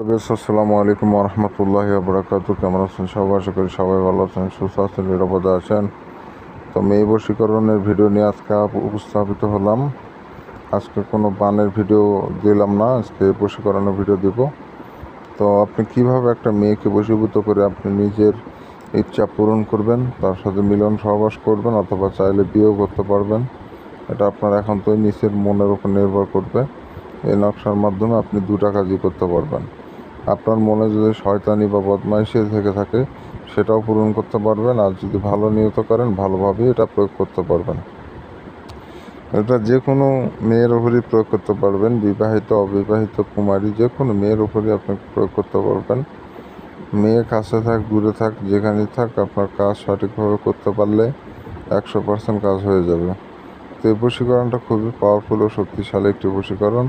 আসসালামু আলাইকুম রহমতুল্লাহ বরাকাত কেমন আছেন সবাই? আশা করি সবাই ভালো আছেন, সুস্থ আছেন, নিরাপদে আছেন। তো মেয়ে বশীকরণের ভিডিও নিয়ে আজকে উপস্থাপিত হলাম। আজকে কোনো বানের ভিডিও দিলাম না, আজকে বশীকরণের ভিডিও দিব। তো আপনি কীভাবে একটা মেয়েকে বশীভূত করে আপনি নিজের ইচ্ছা পূরণ করবেন, তার সাথে মিলন সহবাস করবেন অথবা চাইলে বিয়েও করতে পারবেন, এটা আপনার এখন তো নিচের মনের উপর নির্ভর করবে। এই নকশার মাধ্যমে আপনি দুটা কাজই করতে পারবেন। আপনার মনে যদি শয়তানি বা বদমাইশি থেকে থাকে, সেটাও পূরণ করতে পারবেন। আর যদি ভালো নিয়ত করেন, ভালোভাবেই এটা প্রয়োগ করতে পারবেন। এটা যে কোনো মেয়ের উপরই প্রয়োগ করতে পারবেন। বিবাহিত, অবিবাহিত, কুমারী যে কোনো মেয়ের উপরই আপনি প্রয়োগ করতে পারবেন। মেয়ে কাছে থাক, দূরে থাক, যেখানেই থাক, আপনার কাজ সঠিকভাবে করতে পারলে একশো পার্সেন্ট কাজ হয়ে যাবে। তো এই বশীকরণটা খুবই পাওয়ারফুল ও শক্তিশালী একটি বশীকরণ।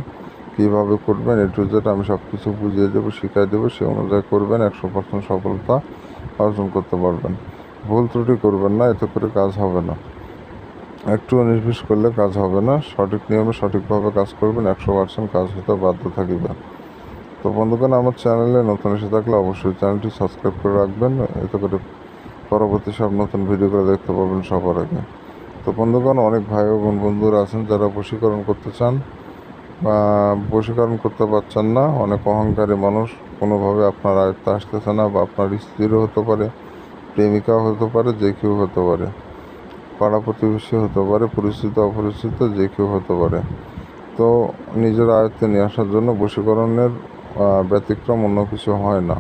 কীভাবে করবেন, এ টু জেড আমি সব কিছু বুঝিয়ে দেবো, শিখিয়ে দেবো, সে অনুযায়ী করবেন, একশো পার্সেন্ট সফলতা অর্জন করতে পারবেন। ভুল ত্রুটি করবেন না, এতে করে কাজ হবে না। একটু নির্বিষ করলে কাজ হবে না, সঠিক নিয়মে সঠিকভাবে কাজ করবেন, একশো পার্সেন্ট কাজ হতে বাধ্য থাকিবেন। তো বন্ধুগণ, আমার চ্যানেলে নতুন এসে থাকলে অবশ্যই চ্যানেলটি সাবস্ক্রাইব করে রাখবেন, এতে করে পরবর্তী সব নতুন ভিডিওগুলো দেখতে পাবেন সবার আগে। তো বন্ধুগণ, অনেক ভাই ও বোন বন্ধুরা আছেন, যারা বশীকরণ করতে চান বশীকরণ করতে পারছেন না, অনেক অহংকারী মানুষ, কোনোভাবে আপনার আয়ত্তে আসতেছে না বা আপনার স্ত্রীরও হতে পারে, প্রেমিকাও হতে পারে, যে কেউ হতে পারে। পাড়া প্রতিবেশী হতে পারে, পরিচিত, অপরিচিত, যে কেউ হতে পারে। তো নিজের আয়ত্তে নিয়ে আসার জন্য বশীকরণের ব্যতিক্রম অন্য কিছু হয় না।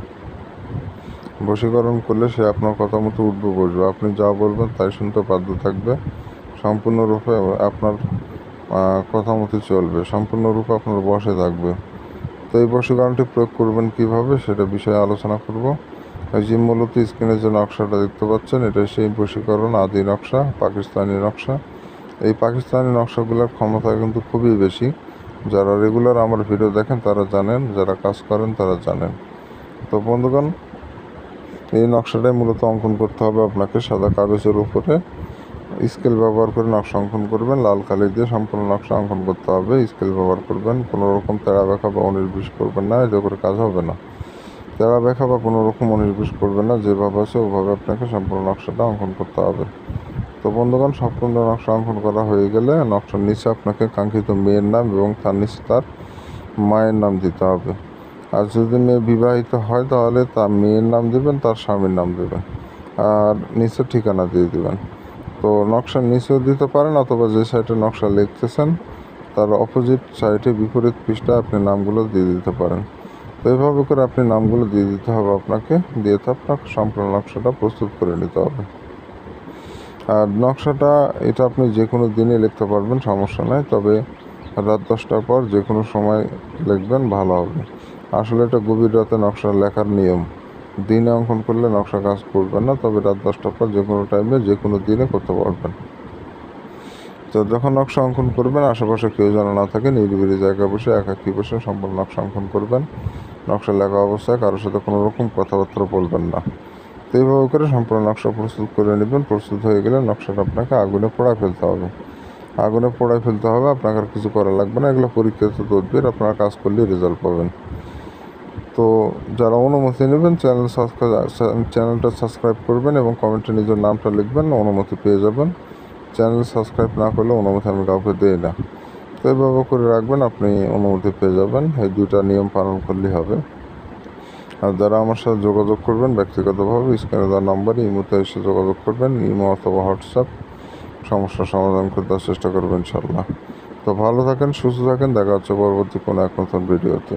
বশীকরণ করলে সে আপনার কথা মতো উঠবে বসবে। আপনি যা বলবেন তাই শুনতে বাধ্য থাকবে। সম্পূর্ণরূপে আপনার কথা মতো চলবে। সম্পূর্ণরূপে আপনার বসে থাকবে। তো এই বশীকরণটি প্রয়োগ করবেন কীভাবে সেটা বিষয়ে আলোচনা করব। যে মূলত স্ক্রিনে যে নকশাটা দেখতে পাচ্ছেন এটা সেই বশীকরণ, আদি নকশা, পাকিস্তানি নকশা। এই পাকিস্তানি নকশাগুলোর ক্ষমতা কিন্তু খুবই বেশি। যারা রেগুলার আমার ভিডিও দেখেন, তারা জানেন, যারা কাজ করেন, তারা জানেন। তো বন্ধুগণ, এই নকশাটাই মূলত অঙ্কন করতে হবে আপনাকে সাদা কাগজের উপরে। স্কেল ব্যবহার করে নকশা অঙ্কন করবেন, লাল কালি দিয়ে সম্পূর্ণ নকশা অঙ্কন করতে হবে। স্কেল ব্যবহার করবেন, কোনো রকম তেড়া ব্যাখা বা অনির্বিষ করবেন না, এতে করে কাজ হবে না। তেড়া ব্যাখা বা কোনো রকম অনির্বিষ করবেন না, যেভাবে আছে ওভাবে আপনাকে সম্পূর্ণ নকশাটা অঙ্কন করতে হবে। তো বন্ধুগণ, সম্পূর্ণ নকশা অঙ্কন করা হয়ে গেলে নকশার নিচে আপনাকে কাঙ্ক্ষিত মেয়ের নাম এবং তার নিচে তার মায়ের নাম দিতে হবে। আর যদি মেয়ে বিবাহিত হয়, তাহলে তার মেয়ের নাম দেবেন, তার স্বামীর নাম দেবেন। আর নিচে ঠিকানা দিয়ে দেবেন। তো নকশার নিচেও দিতে পারেন অথবা যে সাইডে নকশা লিখতেছেন, তার অপোজিট সাইডে বিপরীত পৃষ্ঠা আপনি নামগুলো দিয়ে দিতে পারেন। তো এইভাবে করে আপনি নামগুলো দিয়ে দিতে হবে আপনাকে, দিয়ে তো আপনাকে সম্পূর্ণ নকশাটা প্রস্তুত করে নিতে হবে। আর নকশাটা, এটা আপনি যে কোনো দিনে লিখতে পারবেন, সমস্যা নাই, তবে রাত দশটার পর যে কোনো সময় লিখবেন, ভালো হবে। আসলে এটা গভীর রাতে নকশা লেখার নিয়ম। দিনে অঙ্কন করলে নকশা কাজ করবে না, তবে রাত দশটার পর যে কোনো টাইমে যে কোনো দিনে করতে পারবেন। তো যখন নকশা অঙ্কন করবেন, আশেপাশে কেউ যেন না থাকে, নিরিবিলি জায়গায় বসে একাকি বসে সম্পূর্ণ নকশা অঙ্কন করবেন। নকশা লেখা অবস্থায় কারোর সাথে কোনো রকম কথাবার্তা বলবেন না। তো এইভাবে করে সম্পূর্ণ নকশা প্রস্তুত করে নেবেন। প্রস্তুত হয়ে গেলে নকশাটা আপনাকে আগুনে পোড়ায় ফেলতে হবে। আগুনে পোড়ায় ফেলতে হবে, আপনাকে আর কিছু করা লাগবে না। এগুলো পরীক্ষিত তদবির আপনারা কাজ করলে রেজাল্ট পাবেন। তো যারা অনুমতি নেবেন, চ্যানেল সাবস্ক্রাইব চ্যানেলটা সাবস্ক্রাইব করবেন এবং কমেন্টে নিজের নামটা লিখবেন, অনুমতি পেয়ে যাবেন। চ্যানেল সাবস্ক্রাইব না করলে অনুমতি আমি কাউকে দিই না। তো এইভাবে করে রাখবেন, আপনি অনুমতি পেয়ে যাবেন। এই দুইটা নিয়ম পালন করলেই হবে। আর যারা আমার সাথে যোগাযোগ করবেন, ব্যক্তিগতভাবে স্ক্রিনে দেওয়ার নাম্বারে ইমোতে এসে যোগাযোগ করবেন, ইমো অথবা হোয়াটসঅ্যাপ, সমস্যার সমাধান করতে দেওয়ার চেষ্টা করবেন ইনশাল্লাহ তো ভালো থাকেন, সুস্থ থাকেন, দেখা হচ্ছে পরবর্তী কোনো এক নতুন ভিডিওতে